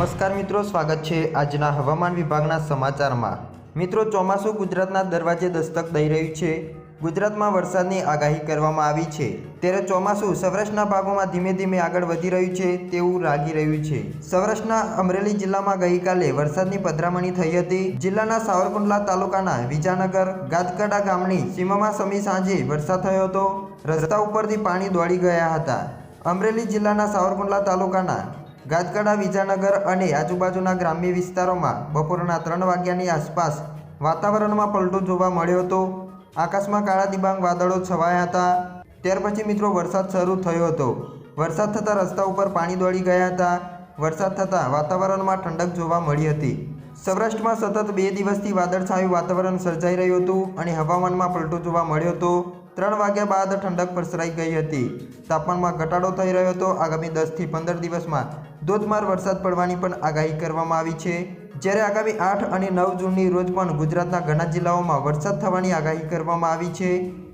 નમસ્કાર મિત્રો, સ્વાગત છે આજના હવામાન વિભાગના સમાચારમાં. મિત્રો, ચોમાસું ગુજરાતના દરવાજે દસ્તક દઈ રહ્યું છે. ગુજરાતમાં વરસાદની આગાહી કરવામાં આવી છે. ત્યારે ચોમાસું સૌરાષ્ટ્રના ભાગોમાં ધીમે ધીમે આગળ વધી રહ્યું છે તેવું લાગી રહ્યું છે. સૌરાષ્ટ્રના અમરેલી જિલ્લામાં ગઈકાલે વરસાદની પધરામણી થઈ હતી. જિલ્લાના સાવરકુંડલા તાલુકાના વિજાનગર, ગાદકડા ગામની સીમામાં સમી સાંજે વરસાદ થયો હતો. રસ્તા ઉપરથી પાણી દોડી ગયા હતા. અમરેલી જિલ્લાના સાવરકુંડલા તાલુકાના ગાદકડા વિજાનગર અને આજુબાજુના ગ્રામ્ય વિસ્તારોમાં બપોરના ત્રણ વાગ્યાની આસપાસ વાતાવરણમાં પલટો જોવા મળ્યો હતો. આકાશમાં કાળા દિબાંગ વાદળો છવાયા હતા. ત્યાર પછી મિત્રો વરસાદ શરૂ થયો હતો. વરસાદ થતાં રસ્તા ઉપર પાણી દોડી ગયા હતા. વરસાદ થતાં વાતાવરણમાં ઠંડક જોવા મળી હતી. સૌરાષ્ટ્રમાં સતત બે દિવસથી વાદળછાયું વાતાવરણ સર્જાઈ રહ્યું હતું અને હવામાનમાં પલટો જોવા મળ્યો હતો. ત્રણ વાગ્યા બાદ ઠંડક પ્રસરાઈ ગઈ હતી. તાપમાનમાં ઘટાડો થઈ રહ્યો હતો. આગામી દસથી પંદર દિવસમાં ધોધમાર વરસાદ પડવાની પણ આગાહી કરવામાં આવી છે. જ્યારે આગામી આઠ અને નવ જૂનની રોજ પણ ગુજરાતના ઘણા જિલ્લાઓમાં વરસાદ થવાની આગાહી કરવામાં આવી છે.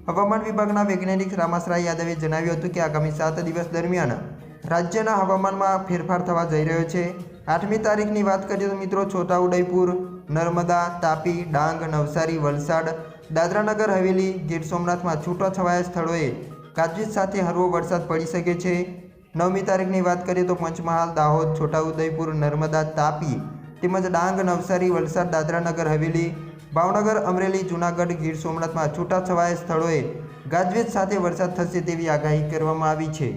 હવામાન વિભાગના વૈજ્ઞાનિક રામાસરાય યાદવે જણાવ્યું હતું કે આગામી સાત દિવસ દરમિયાન રાજ્યના હવામાનમાં ફેરફાર થવા જઈ રહ્યો છે. આઠમી તારીખની વાત કરીએ તો મિત્રો છોટાઉદેપુર, નર્મદા, તાપી, ડાંગ, નવસારી, વલસાડ દાદરાનગર હવેલી ગીર સોમનાથમાં છૂટાછવાયા સ્થળોએ ગાજવીજ સાથે હળવો વરસાદ પડી શકે છે. નવમી તારીખની વાત કરીએ તો પંચમહાલ, દાહોદ, છોટાઉદેપુર, નર્મદા, તાપી તેમજ ડાંગ, નવસારી, વલસાડ, દાદરાનગર, હવેલી, ભાવનગર, અમરેલી, જૂનાગઢ, ગીર સોમનાથમાં છૂટાછવાયા સ્થળોએ ગાજવીજ સાથે વરસાદ થશે તેવી આગાહી કરવામાં આવી છે.